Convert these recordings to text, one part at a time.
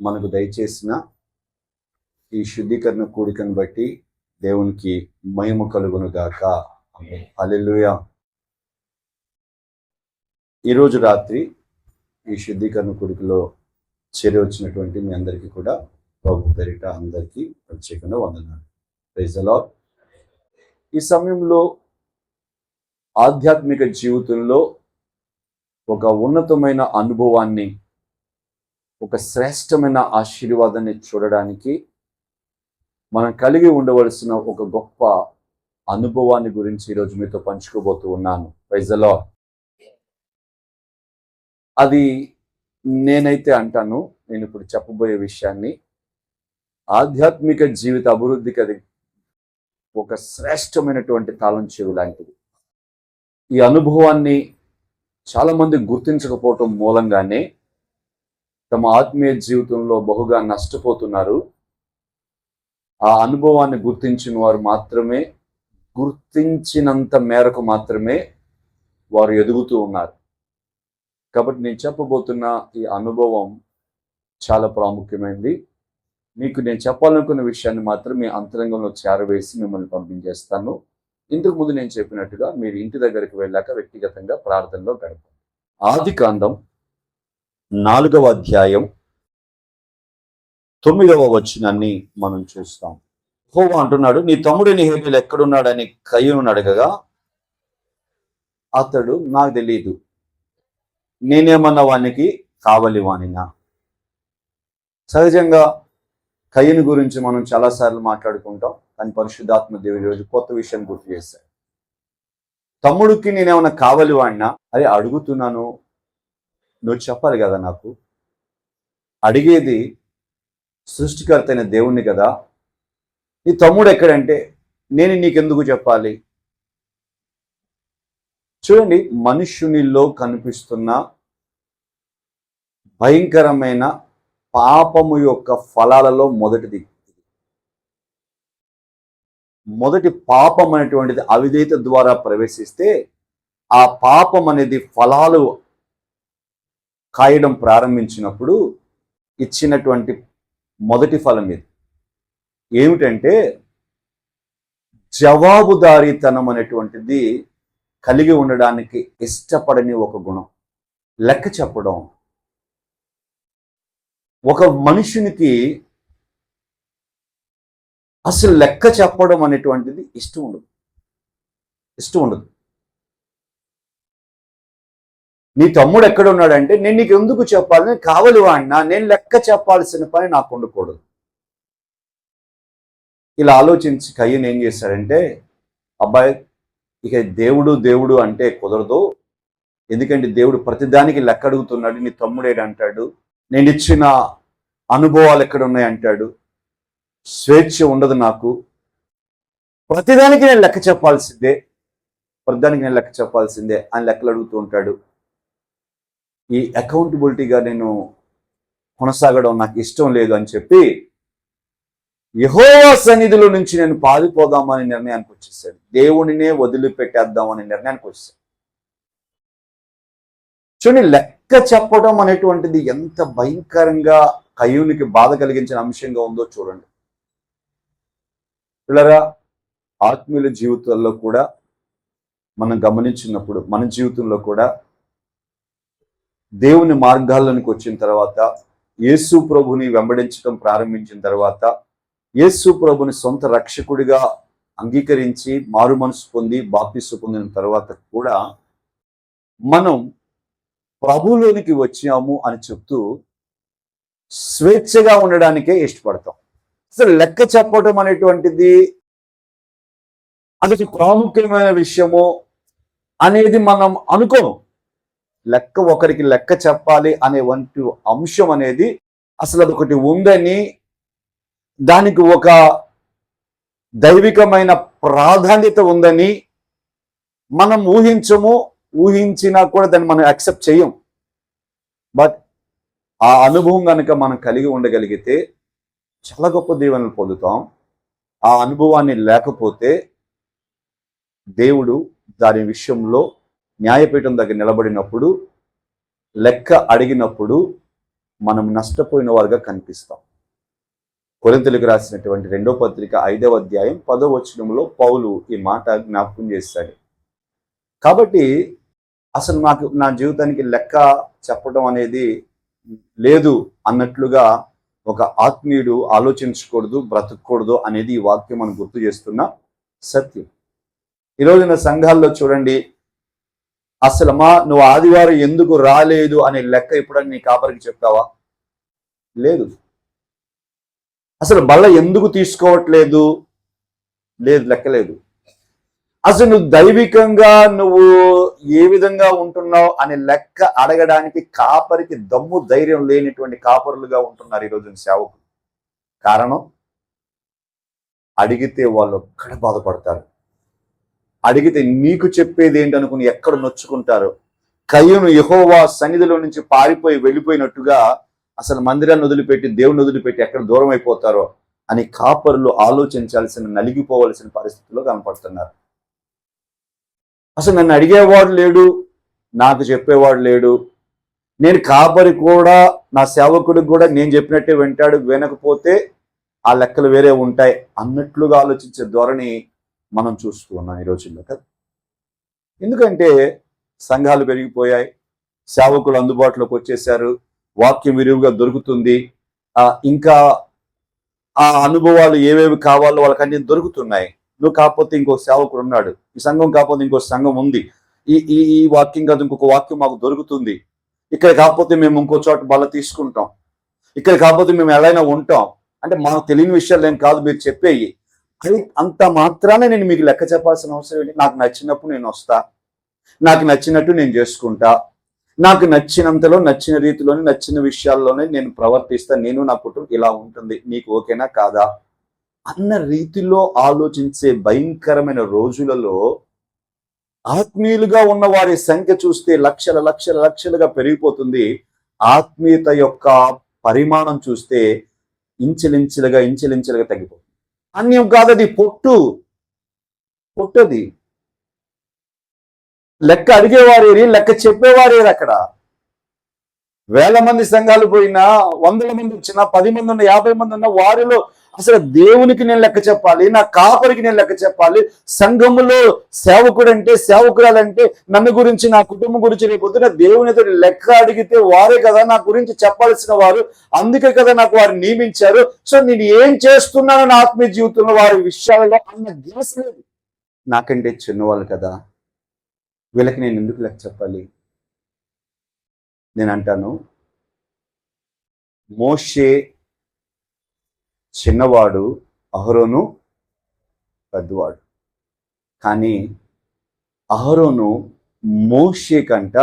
మనకు దయచేసిన ఈ శుద్ధీకరణ కూడికను బట్టి దేవునికి మహిమ కలుగును గాక. అల్లెలుయ ఈరోజు రాత్రి ఈ శుద్ధీకరణ కూడికలో చేరి వచ్చినటువంటి మీ అందరికీ కూడా ప్రభు పేరిట అందరికీ ప్రత్యేకంగా వందనాలు. ప్రైజ్ ఈ సమయంలో ఆధ్యాత్మిక జీవితంలో ఒక ఉన్నతమైన అనుభవాన్ని ఒక శ్రేష్టమైన ఆశీర్వాదాన్ని చూడడానికి మనం కలిగి ఉండవలసిన ఒక గొప్ప అనుభవాన్ని గురించి ఈరోజు మీతో పంచుకోబోతూ ఉన్నాను. ప్రైజలో అది నేనైతే అంటాను నేను ఇప్పుడు చెప్పబోయే విషయాన్ని. ఆధ్యాత్మిక జీవిత అభివృద్ధికి అది ఒక శ్రేష్టమైనటువంటి తాళం చెవి లాంటిది. ఈ అనుభవాన్ని చాలామంది గుర్తించకపోవటం మూలంగానే తమ ఆత్మీయ జీవితంలో బహుగా నష్టపోతున్నారు. ఆ అనుభవాన్ని గుర్తించిన వారు మాత్రమే గుర్తించినంత మేరకు మాత్రమే వారు ఎదుగుతూ ఉన్నారు. కాబట్టి నేను చెప్పబోతున్న ఈ అనుభవం చాలా ప్రాముఖ్యమైనది మీకు నేను చెప్పాలనుకున్న విషయాన్ని మాత్రం మీ అంతరంగంలో చేరవేసి మిమ్మల్ని పంపించేస్తాను. ఇంతకు ముందు నేను చెప్పినట్టుగా మీరు ఇంటి దగ్గరికి వెళ్ళాక వ్యక్తిగతంగా ప్రార్థనలో గడపండి. ఆది కాండం నాలుగవ అధ్యాయం తొమ్మిదవ వచనాన్ని మనం చూస్తాం. హోవా అంటున్నాడు నీ తమ్ముడిని హేబిల్ ఎక్కడున్నాడని కయ్యను అడగగా అతడు నాకు తెలియదు నేనేమన్నా వానికి కావలి వానినా? సహజంగా కయ్యను గురించి మనం చాలాసార్లు మాట్లాడుకుంటాం కానీ పరిశుద్ధాత్మ దేవుడి రోజు కొత్త విషయం గుర్తు చేశాడు. తమ్ముడికి నేనేమన్నా కావలి వాడినా? అరే అడుగుతున్నాను. నువ్వు చెప్పాలి కదా నాకు. అడిగేది సృష్టికర్త అయిన దేవుణ్ణి కదా. నీ తమ్ముడు ఎక్కడంటే నేను నీకెందుకు చెప్పాలి? చూడండి మనుష్యునిలో కనిపిస్తున్న భయంకరమైన పాపము యొక్క ఫలాలలో మొదటిది. మొదటి పాపం అనేటువంటిది అవిధేయత ద్వారా ప్రవేశిస్తే ఆ పాపం అనేది ఫలాలు కాయడం ప్రారంభించినప్పుడు ఇచ్చినటువంటి మొదటి ఫలం ఇది ఏమిటంటే జవాబుదారీతనం అనేటువంటిది కలిగి ఉండడానికి ఇష్టపడని ఒక గుణం. లెక్క చెప్పడం. ఒక మనుషునికి అసలు లెక్క చెప్పడం అనేటువంటిది ఇష్టం ఉండదు. ఇష్టం ఉండదు. నీ తమ్ముడు ఎక్కడున్నాడంటే నేను నీకు ఎందుకు చెప్పాలి? నేను కావలి వాడినా నేను లెక్క చెప్పాల్సిన పని నాకు ఉండకూడదు. ఇలా ఆలోచించి కయ్యను ఏం చేశాడంటే అబ్బాయి ఇక దేవుడు దేవుడు అంటే కుదరదు. ఎందుకంటే దేవుడు ప్రతిదానికి లెక్క అడుగుతున్నాడు. నీ తమ్ముడేడు అంటాడు. నేను ఇచ్చిన అనుభవాలు ఎక్కడ ఉన్నాయి అంటాడు. స్వేచ్ఛ ఉండదు నాకు. ప్రతిదానికి నేను లెక్క చెప్పాల్సిందే. ప్రతిదానికి నేను లెక్క చెప్పాల్సిందే అని లెక్కలు అడుగుతూ ఉంటాడు. ఈ అకౌంటబిలిటీగా నేను కొనసాగడం నాకు ఇష్టం లేదు అని చెప్పి యహోవా సన్నిధిలో నుంచి నేను పారిపోదామని నిర్ణయానికి వచ్చేసాడు. దేవుడినే వదిలిపెట్టేద్దామని నిర్ణయానికి వచ్చేసాడు. చూడండి లెక్క చెప్పడం అనేటువంటిది ఎంత భయంకరంగా కయ్యూనికి బాధ కలిగించిన అంశంగా ఉందో చూడండి. పిల్లరా ఆత్మీయుల జీవితాల్లో కూడా మనం గమనించినప్పుడు మన జీవితంలో కూడా దేవుని మార్గాల్లోనికి వచ్చిన తర్వాత యేసు ప్రభుని వెంబడించడం ప్రారంభించిన తర్వాత యేసు ప్రభుని సొంత రక్షకుడిగా అంగీకరించి మారు మనసు పొంది బాప్తిసు పొందిన తర్వాత కూడా మనం ప్రభులోనికి వచ్చాము అని చెప్తూ స్వేచ్ఛగా ఉండడానికే ఇష్టపడతాం. అసలు లెక్క చెప్పడం అనేటువంటిది అది ప్రాముఖ్యమైన విషయము అనేది మనం అనుకోము. లెక్క ఒకరికి లెక్క చెప్పాలి అనే వంటి అంశం అనేది అసలు అదొకటి ఉందని దానికి ఒక దైవికమైన ప్రాధాన్యత ఉందని మనం ఊహించము ఊహించినా కూడా దాన్ని మనం యాక్సెప్ట్ చేయం బట్ ఆ అనుభవం కనుక మనం కలిగి ఉండగలిగితే చాలా గొప్ప దీవెనలు పొందుతాం. ఆ అనుభవాన్ని లేకపోతే దేవుడు దాని విషయంలో న్యాయపీఠం దగ్గర నిలబడినప్పుడు లెక్క అడిగినప్పుడు మనం నష్టపోయిన వారుగా కనిపిస్తాం. కొరింతలకు రాసినటువంటి రెండో పత్రిక ఐదవ అధ్యాయం పదో వచనంలో పౌలు ఈ మాట జ్ఞాపకం చేశాడు కాబట్టి అసలు నాకు నా జీవితానికి లెక్క చెప్పడం అనేది లేదు అన్నట్లుగా ఒక ఆత్మీయుడు ఆలోచించకూడదు బ్రతకూడదు అనేది ఈ వాక్యం మనం గుర్తు చేస్తున్న సత్యం. ఈ రోజున సంఘాల్లో చూడండి అసలు మా నువ్వు ఆదివారం ఎందుకు రాలేదు అనే లెక్క ఇప్పుడని నీ కాపరికి చెప్తావా? లేదు. అసలు బల్ల ఎందుకు తీసుకోవట్లేదు? లేదు లెక్కలేదు అసలు నువ్వు దైవికంగా నువ్వు ఏ విధంగా ఉంటున్నావు అనే లెక్క అడగడానికి కాపరికి దమ్ము ధైర్యం లేనిటువంటి కాపరులుగా ఉంటున్నారు ఈరోజు సేవకులు. కారణం? అడిగితే వాళ్ళు ఒక్కడ బాధపడతారు. అడిగితే నీకు చెప్పేది ఏంటి అనుకుని ఎక్కడ నొచ్చుకుంటారు? కయ్యను యహోవా సన్నిధిలో నుంచి పారిపోయి వెళ్ళిపోయినట్టుగా అసలు మందిరాన్ని వదిలిపెట్టి దేవుని వదిలిపెట్టి ఎక్కడ దూరం అయిపోతారో అని కాపరులు ఆలోచించాల్సిన నలిగిపోవలసిన పరిస్థితిలో కనపడుతున్నారు. అసలు నన్ను అడిగేవాడు లేడు నాకు చెప్పేవాడు లేడు. నేను కాపరి కూడా నా సేవకుడికి కూడా నేను చెప్పినట్టే వింటాడు వినకపోతే ఆ లెక్కలు వేరే ఉంటాయి అన్నట్లుగా ఆలోచించే ధోరణి మనం చూస్తూ ఉన్నాం ఈ రోజుల్లో కదా. ఎందుకంటే సంఘాలు పెరిగిపోయాయి సేవకులు అందుబాటులోకి వచ్చేసారు వాక్యం విరివిగా దొరుకుతుంది ఇంకా ఆ అనుభవాలు ఏవేవి కావాలో వాళ్ళకి అన్ని దొరుకుతున్నాయి. నువ్వు కాకపోతే ఇంకో సేవకుడు ఉన్నాడు ఈ సంఘం కాకపోతే ఇంకో సంఘం ఉంది ఈ ఈ ఈ వాక్యం కాదు ఇంకొక వాక్యం మాకు దొరుకుతుంది. ఇక్కడ కాకపోతే మేము ఇంకో చోట బల తీసుకుంటాం. ఇక్కడ కాకపోతే మేము ఎలా ఉంటాం. అంటే మాకు తెలియని విషయాలు ఏం కాదు మీరు చెప్పేయి అది అంత మాత్రానే నేను మీకు లెక్క చెప్పాల్సిన అవసరం ఏంటి? నాకు నచ్చినప్పుడు నేను వస్తా. నాకు నచ్చినట్టు నేను చేసుకుంటా. నాకు నచ్చినంతలో నచ్చిన రీతిలోనే నచ్చిన విషయాల్లోనే నేను ప్రవర్తిస్తా. నేను నా కుటుంబం ఇలా ఉంటుంది. నీకు ఓకేనా? కాదా? అన్న రీతిలో ఆలోచించే భయంకరమైన రోజులలో ఆత్మీయులుగా ఉన్న వారి సంఖ్య చూస్తే లక్షల లక్షల లక్షలుగా పెరిగిపోతుంది. ఆత్మీయత యొక్క పరిమాణం చూస్తే ఇంచెలించెలుగా ఇంచెలించెలుగా తగ్గిపోతుంది. అన్యం కాదది పొట్టు. పొట్టది. లెక్క అడిగేవారేరి లెక్క చెప్పేవారేరు అక్కడ. వేల మంది సంఘాలు పోయినా వందల మంది వచ్చినా పది మంది ఉన్న యాభై మంది ఉన్న వారిలో అసలు దేవునికి నేను లెక్క చెప్పాలి నా కాపరికి నేను లెక్క చెప్పాలి సంఘములో సేవకుడు అంటే సేవకురాలంటే నన్ను గురించి నా కుటుంబం గురించి రేపు పొద్దున దేవునితో లెక్క అడిగితే వారే కదా నా గురించి చెప్పాల్సిన వారు. అందుకే కదా నాకు వారు నియమించారు. సో నేను ఏం చేస్తున్నాను నా ఆత్మీయ జీవితంలో వారి విషయాలలో అన్న ధ్యాస లేదు. నాకంటే చిన్నవాళ్ళు కదా వీళ్ళకి నేను ఎందుకు లెక్క చెప్పాలి? నేను అంటాను మోషే చిన్నవాడు అహరోను పెద్దవాడు. కానీ అహరోను మోషే కంట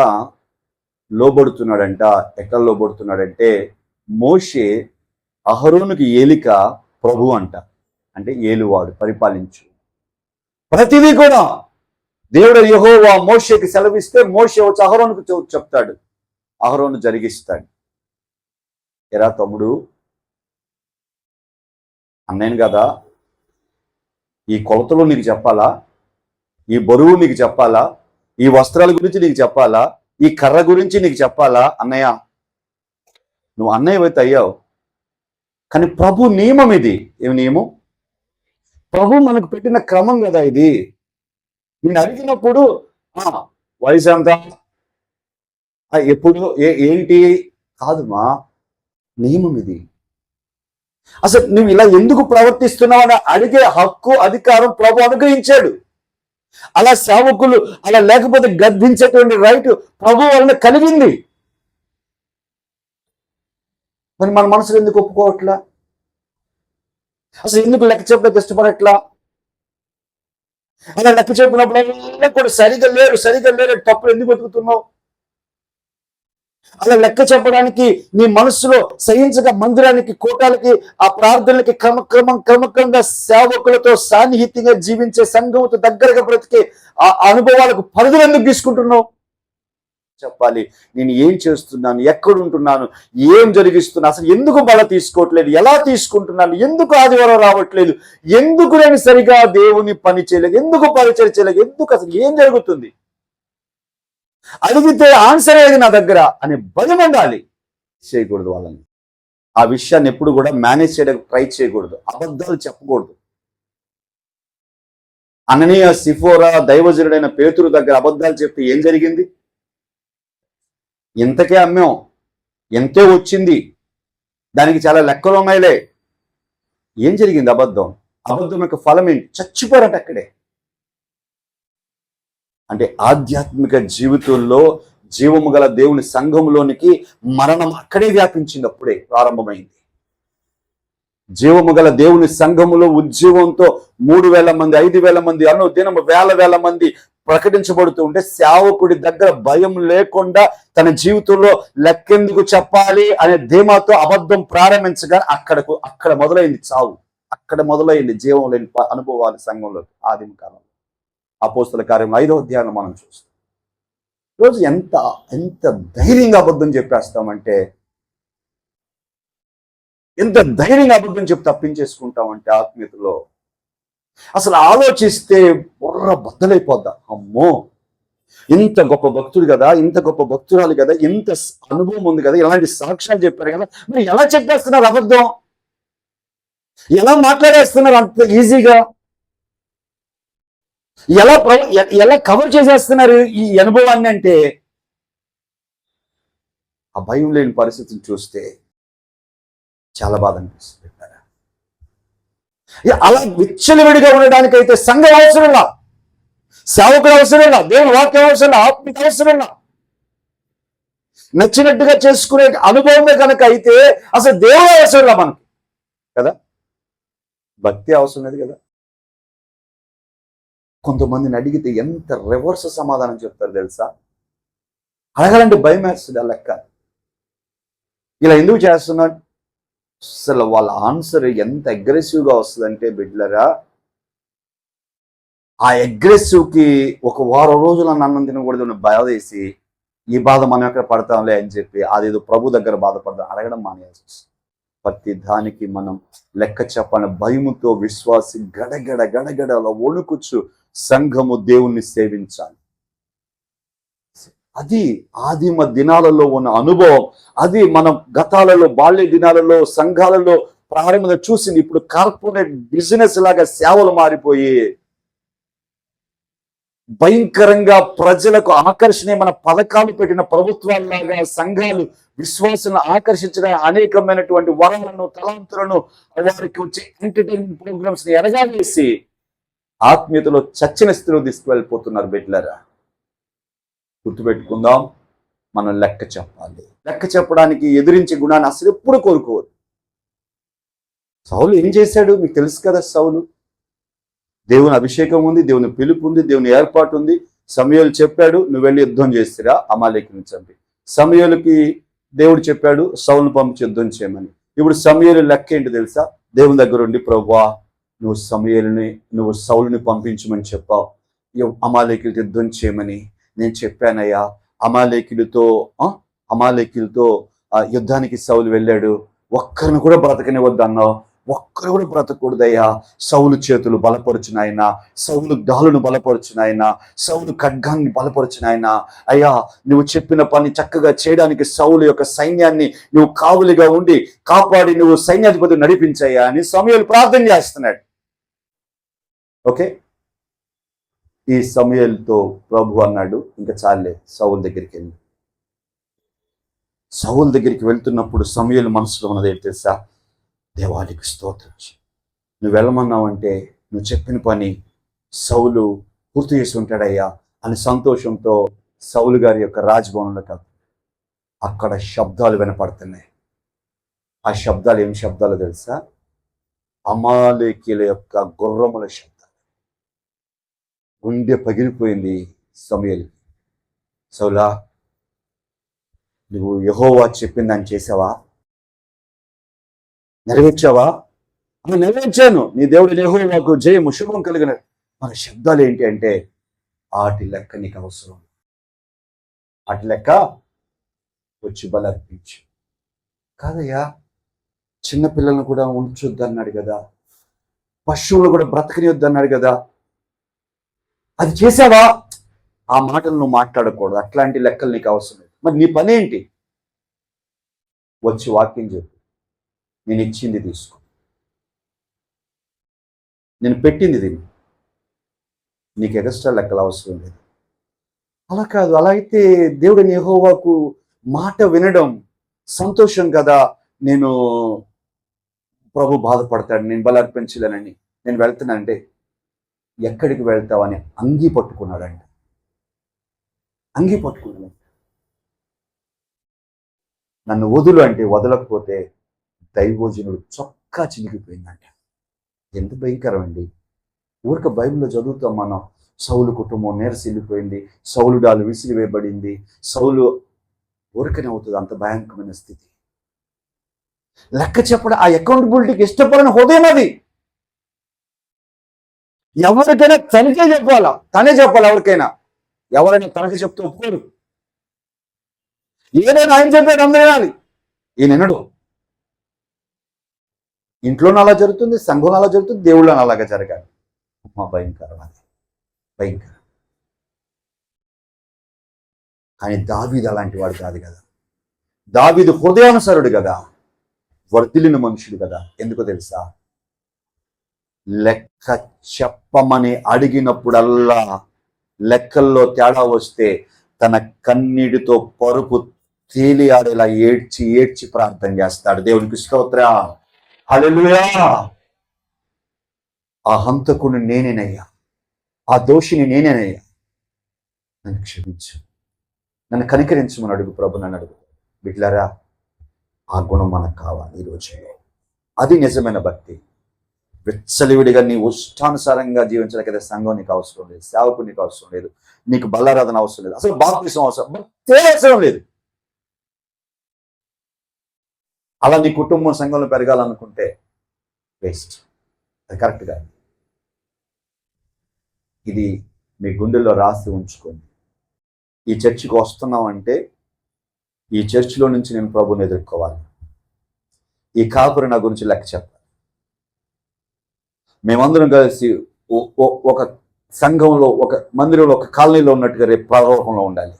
లోబడుతున్నాడంట. ఎక్కడ లోబడుతున్నాడంటే మోషే అహరోనుకి ఏలిక ప్రభు అంట. అంటే ఏలువాడు పరిపాలించు. ప్రతిదీ కూడా దేవుడు యహోవా మోషేకి సెలవిస్తే మోషే వచ్చి అహరోనుకు చెప్తాడు. అహరోను జరిగిస్తాడు. ఎరా తమ్ముడు అన్నాను కదా ఈ కొలతలు నీకు చెప్పాలా? ఈ బరువు నీకు చెప్పాలా? ఈ వస్త్రాల గురించి నీకు చెప్పాలా? ఈ కర్ర గురించి నీకు చెప్పాలా? అన్నయ్య నువ్వు అన్నయ్య అయితే అయ్యావు. కానీ ప్రభు నియమం ఇది. ఏమి నియమం? ప్రభు మనకు పెట్టిన క్రమం కదా ఇది. నేను అడిగినప్పుడు వయసు ఎంత? ఎప్పుడు? ఏ ఏంటి? కాదుమా. నియమం ఇది. అసలు నువ్వు ఇలా ఎందుకు ప్రవర్తిస్తున్నావు అని అడిగే హక్కు అధికారం ప్రభు అనుగ్రహించాడు. అలా సేవకులు అలా లేకపోతే గర్భించేటువంటి రైట్ ప్రభు వలన కలిగింది. మరి మన మనసులో ఎందుకు ఒప్పుకోవట్లా? అసలు ఎందుకు లెక్క చెప్పడానికి ఇష్టపడట్లా? అలా లెక్క చెప్పినప్పుడు కూడా సరిగా లేరు సరిగా లేరు తప్పులు ఎందుకు వెతుకుతున్నావు? అలా లెక్క చెప్పడానికి నీ మనసులో సహించగా మందిరానికి కోటాలకి ఆ ప్రార్థనలకి క్రమక్రమం క్రమక్రమంగా సేవకులతో సాన్నిహిత్యంగా జీవించే సంఘంతో దగ్గరగా బ్రతికే ఆ అనుభవాలకు పరిధులు ఎందుకు తీసుకుంటున్నావు? చెప్పాలి. నేను ఏం చేస్తున్నాను? ఎక్కడుంటున్నాను ఏం జరిగిస్తున్నా? అసలు ఎందుకు బల తీసుకోవట్లేదు? ఎలా తీసుకుంటున్నాను? ఎందుకు ఆదివారం రావట్లేదు? ఎందుకు నేను సరిగా దేవుని పని చేయలేదు? ఎందుకు పరిచయం చేయలేదు? ఎందుకు అసలు ఏం జరుగుతుంది? అడిగితే ఆన్సర్ ఏది నా దగ్గర అనే భయం ఉండాలి చేయకూడదు వాళ్ళని. ఆ విషయాన్ని ఎప్పుడు కూడా మేనేజ్ చేయడానికి ట్రై చేయకూడదు. అబద్ధాలు చెప్పకూడదు. అననీయ సిఫోరా దైవజనుడైన పేతురు దగ్గర అబద్ధాలు చెప్తే ఏం జరిగింది? ఇంతకే అమ్మాం. ఎంతో వచ్చింది. దానికి చాలా లెక్కలు ఉన్నాయిలే ఏం జరిగింది అబద్ధం? అబద్ధం యొక్క ఫలం ఏంటి? చచ్చిపోరట అక్కడే. అంటే ఆధ్యాత్మిక జీవితంలో జీవము గల దేవుని సంఘములోనికి మరణం అక్కడే వ్యాపించింది అప్పుడే ప్రారంభమైంది. జీవము గల దేవుని సంఘములో ఉద్యోగంతో మూడు వేల మంది ఐదు వేల మంది అను దినం వేల వేల మంది ప్రకటించబడుతూ ఉంటే సేవకుడి దగ్గర భయం లేకుండా తన జీవితంలో లెక్కెందుకు చెప్పాలి అనే ధీమాతో అబద్ధం ప్రారంభించగా అక్కడకు అక్కడ మొదలైంది చావు. అక్కడ మొదలైంది జీవం లేని అనుభవాలు సంఘంలో ఆదిమ కాలంలో. అపోస్తుల కార్యం ఐదో అధ్యాయంలో మనం చూస్తాం. ఈరోజు ఎంత ఎంత ధైర్యంగా అబద్ధం చెప్పేస్తామంటే ఎంత ధైర్యంగా అబద్ధం చెప్పి తప్పించేసుకుంటామంటే ఆత్మీయతలో అసలు ఆలోచిస్తే బుర్ర బద్దలైపోద్దా. అమ్మో! ఇంత గొప్ప భక్తుడు కదా ఇంత గొప్ప భక్తురాలు కదా ఇంత అనుభవం ఉంది కదా ఇలాంటి సాక్ష్యాలు చెప్పారు కదా మరి ఎలా చెప్పేస్తున్నారు అబద్ధం? ఎలా మాట్లాడేస్తున్నారు అంత ఈజీగా ఎలా ఎలా కవర్ చేసేస్తున్నారు ఈ అనుభవాన్ని అంటే? ఆ భయం లేని పరిస్థితిని చూస్తే చాలా బాధ అనిపిస్తుంది అలా విచ్చలవిడిగా ఉండడానికైతే సంఘం అవసరంలా సేవకుడు అవసరంలా దేవుని వాక్యం అవసరం ఆత్మిక అవసరంలా నచ్చినట్టుగా చేసుకునే అనుభవమే కనుక అయితే అసలు దేవుడు అవసరంలా మనకి? కదా? భక్తి అవసరం లేదు కదా? కొంతమందిని అడిగితే ఎంత రివర్స్ సమాధానం చెప్తారు తెలుసా? అడగాలంటే భయం వేస్తుంది ఆ లెక్క. ఇలా ఎందుకు చేస్తున్నాడు? అసలు వాళ్ళ ఆన్సర్ ఎంత అగ్రెసివ్గా వస్తుందంటే బిడ్లరా ఆ అగ్రెసివ్కి ఒక వారం రోజులు అన్నం తినకూడదు అని ఈ బాధ మనం ఎక్కడ పడతాంలే అని చెప్పి అదేదో ప్రభు దగ్గర బాధపడదాం అడగడం మానేయాల్సి వస్తుంది. ప్రతి దానికి మనం లెక్క చెప్పని భయముతో విశ్వాసి గడగడ గడగడలో అలా వణుకుచ్చు సంఘము దేవుణ్ణి సేవించాలి. అది ఆదిమ దినాలలో ఉన్న అనుభవం. అది మనం గతాలలో బాల్య దినాలలో సంఘాలలో ప్రారంభంగా చూసింది. ఇప్పుడు కార్పొరేట్ బిజినెస్ లాగా సేవలు మారిపోయి భయంకరంగా ప్రజలకు ఆకర్షణీయమైన పథకాలు పెట్టిన ప్రభుత్వాల్లాగా సంఘాలు విశ్వాసాలను ఆకర్షించిన అనేకమైనటువంటి వరాలను తలాంతులను వారికి వచ్చే ఎంటర్టైన్మెంట్ ప్రోగ్రామ్స్ని ఎరగాలేసి ఆత్మీయతలో చచ్చిన స్థితిలో తీసుకువెళ్ళిపోతున్నారు బిడ్లరా. గుర్తుపెట్టుకుందాం మనం లెక్క చెప్పాలి. లెక్క చెప్పడానికి ఎదిరించే గుణాన్ని అసలు ఎప్పుడు కోరుకోరు సౌలు ఏం చేశాడు? మీకు తెలుసు కదా సౌలు. దేవుని అభిషేకం ఉంది దేవుని పిలుపు ఉంది దేవుని ఏర్పాటు ఉంది. సమయాలు చెప్పాడు నువ్వు వెళ్ళి యుద్ధం చేసిరా అమాలేకుని చంపి. సమయాలకి దేవుడు చెప్పాడు సౌలును పంపించి యుద్ధం చేయమని. ఇప్పుడు సమయాలు లెక్క ఏంటి తెలుసా? దేవుని దగ్గర ఉండి ప్రభువా నువ్వు సమయాలని నువ్వు సౌలుని పంపించమని చెప్పావు. ఇవ్ అమాలేకులతో యుద్ధం చేయమని నేను చెప్పానయ్యా. అమాలేకులతో ఆ, అమాలేకులతో ఆ యుద్ధానికి సౌలు వెళ్ళాడు. ఒక్కరిని కూడా బ్రతకనివద్దు అన్నావు. ఒక్కరు కూడా బ్రతకూడదయ్యా. సౌలు చేతులు బలపరుచునాయన సౌలు గాలును బలపరిచినాయన సౌలు ఖడ్గాన్ని బలపరిచినాయన అయ్యా నువ్వు చెప్పిన పని చక్కగా చేయడానికి సౌలు యొక్క సైన్యాన్ని నువ్వు కావులిగా ఉండి కాపాడి నువ్వు సైన్యాధిపతి నడిపించాయా అని సమయాలు ప్రార్థన చేస్తున్నాడు. ఓకే? ఈ సమయాలతో ప్రభు అన్నాడు ఇంకా చాలే సౌల్ దగ్గరికి వెళ్ళి. సౌల్ దగ్గరికి వెళ్తున్నప్పుడు సమయాలు మనసులో ఉన్నది ఏంటి తెలుసా? దేవానికి స్తోత్రం నువ్వు వెళ్ళమన్నావంటే నువ్వు చెప్పిన పని సౌలు పూర్తి చేసి ఉంటాడయ్యా అని సంతోషంతో సౌలు గారి యొక్క రాజభవనంలో కాదు అక్కడ శబ్దాలు వినపడుతున్నాయి. ఆ శబ్దాలు ఏం శబ్దాలు తెలుసా? అమాలేకీల యొక్క గుర్రముల శబ్దం గుండె పగిలిపోయింది సమయల్. సౌలా నువ్వు యహోవా చెప్పిందని చేసావా? నెరవేర్చావా? అని నెరవేర్చాను. నీ దేవుడు నాకు జయము శుభం కలిగిన. మన శబ్దాలు ఏంటి అంటే ఆటి లెక్క నీకు అవసరం. ఆటి లెక్క వచ్చి బలర్పించు కాదయ్యా చిన్నపిల్లలను కూడా ఉంచొద్దన్నాడు కదా. పశువులు కూడా బ్రతకనివద్దన్నాడు కదా. అది చేసావా? ఆ మాటలు నువ్వు మాట్లాడకూడదు. అట్లాంటి లెక్కలు నీకు అవసరం లేదు. మరి నీ పని ఏంటి? వచ్చి వాక్యం చెప్పు. నేను ఇచ్చింది తీసుకో. నేను పెట్టింది దీన్ని నీకు ఎగస్ట్రా లెక్కలు అవసరం లేదు. అలా కాదు. అలా అయితే దేవుడు యెహోవాకు మాట వినడం సంతోషం కదా. నేను ప్రభు బాధపడతాడు నేను బలర్పించలేనని. అర్పించలేనని నేను వెళ్తున్నానంటే ఎక్కడికి వెళ్తావని అంగి పట్టుకున్నాడంట. అంగి పట్టుకున్నాడు. నన్ను వదులు అంటే వదలకపోతే దైవోజనుడు చొక్కా చినిగిపోయిందంట. ఎంత భయంకరమండి. ఊరిక బైబిల్లో చదువుతాం మనం. సౌలు కుటుంబం నేరసిల్లిపోయింది. సౌలు డాలు విసిరివేయబడింది. సౌలు ఊరికనే అవుతుంది అంత భయంకరమైన స్థితి. లెక్క చెప్పడం ఆ అకౌంటబిలిటీకి ఇష్టపడిన హృదయం అది. ఎవరికైనా తనకే చెప్పాలా? తనే చెప్పాలి ఎవరికైనా? ఎవరైనా తనకి చెప్తూ ఒప్పుకోరు. ఏదైనా ఆయన చెప్పాడు అందరూ వినాలి. ఈయన వినడు ఇంట్లోనూ అలా జరుగుతుంది సంఘంలో అలా జరుగుతుంది దేవుళ్ళని అలాగా జరగాలి. మా భయంకరం అది. భయంకరం. కానీ దావీదు అలాంటి వాడు కాదు కదా. దావీదు హృదయానుసరుడు కదా. వర్ధిలిన మనుషుడు కదా. ఎందుకో తెలుసా? లెక్క చెప్పమని అడిగినప్పుడల్లా లెక్కల్లో తేడా వస్తే తన కన్నీటితో పరుపు తేలియాడేలా ఏడ్చి ఏడ్చి ప్రార్థన చేస్తాడు. దేవునికి స్తోత్ర. హల్లెలూయా. ఆ హంతకుని నేనేనయ్యా. ఆ దోషిని నేనేనయ్యా. నన్ను క్షమించు. నన్ను కనికరించమని అడుగు ప్రభు నన్ను అడుగు. బిడ్లరా ఆ గుణం మనకు కావాలి ఈ రోజుల్లో అది నిజమైన భక్తి. విచ్చలివిడిగా నీ ఇష్టానుసారంగా జీవించలేకపోతే సంఘం నీకు అవసరం లేదు సేవకు నీకు అవసరం లేదు నీకు బల్లారాధన అవసరం లేదు అసలు బాప్తిసం అవసరం అవసరం లేదు. అలా నీ కుటుంబం సంఘంలో పెరగాలనుకుంటే వేస్ట్. అది కరెక్ట్ కాదు. ఇది మీ గుండెల్లో రాసి ఉంచుకోండి. ఈ చర్చికి వస్తున్నాం అంటే ఈ చర్చిలో నుంచి నేను ప్రభుని ఎదుర్కోవాలి. ఈ కాపురి నా గురించి లెక్క చెప్పాలి. మేమందరం కలిసి ఒక సంఘంలో ఒక మందిరంలో ఒక కాలనీలో ఉన్నట్టుగా రేపు ప్రారంభంలో ఉండాలి.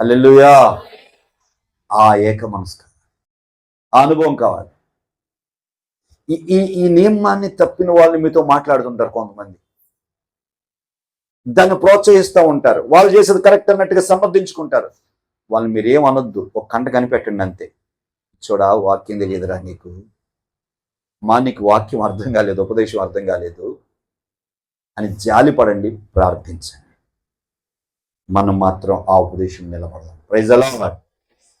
అల్లెలుయా ఆ ఏక మనస్క ఆ అనుభవం కావాలి. ఈ ఈ ఈ నియమాన్ని తప్పిన వాళ్ళు మీతో మాట్లాడుతుంటారు కొంతమంది. దాన్ని ప్రోత్సహిస్తూ ఉంటారు. వాళ్ళు చేసేది కరెక్ట్ అన్నట్టుగా సమర్థించుకుంటారు. వాళ్ళు మీరేం అనొద్దు. ఒక కంట కనిపెట్టండి అంతే. చూడా వాక్యం తెలియదురా నీకు? మా నీకు వాక్యం అర్థం కాలేదు ఉపదేశం అర్థం కాలేదు. అని జాలిపడండి ప్రార్థించండి. మనం మాత్రం ఆ ఉపదేశం నిలబడదాం. ప్రైజ్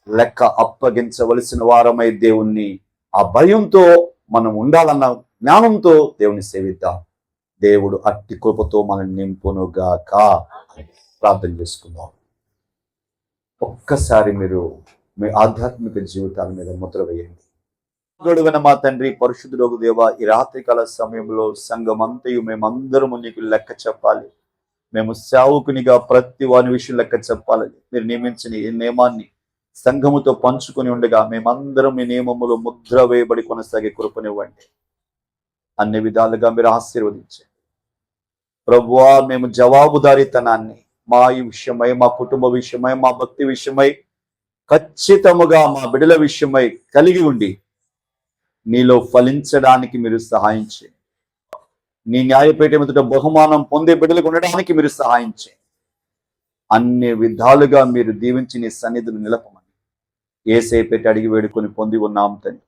లెక్క అప్పగించవలసిన వారమై దేవుణ్ణి ఆ భయంతో మనం ఉండాలన్న జ్ఞానంతో దేవుని సేవిద్దాం. దేవుడు అట్టి కృపతో మనం నింపునుగాక అని ప్రార్థన చేసుకుందాం. ఒక్కసారి మీరు మీ ఆధ్యాత్మిక జీవితాల మీద ముద్ర వేయండి. గడువన మా తండ్రి పరిశుద్ధుడు దేవ ఈ రాత్రికాల సమయంలో సంఘమంతయు మేమందరము నీకు లెక్క చెప్పాలి. మేము సేవకునిగా ప్రతి వాని విషయం లెక్క చెప్పాలని మీరు నియమించిన ఈ నియమాన్ని సంఘముతో పంచుకొని ఉండగా మేమందరం ఈ నియమములో ముద్ర వేయబడి కొనసాగే కృపనివ్వండి. అన్ని విధాలుగా మీరు ఆశీర్వదించండి. ప్రభువా మేము జవాబుదారీతనాన్ని మా ఈ విషయమై మా కుటుంబ విషయమై మా భక్తి విషయమై ఖచ్చితముగా మా బిడల విషయమై కలిగి ఉండి నీలో ఫలించడానికి మీరు సహాయం చేయండి. నీ న్యాయపేట ఎదుట బహుమానం పొందే బిడ్డలకు ఉండడానికి మీరు సహాయం చేయండి. అన్ని విధాలుగా మీరు దీవించి నీ సన్నిధిని నిలపమని ఏసేపేట అడిగి వేడుకొని పొంది ఉన్నాం తండ్రి.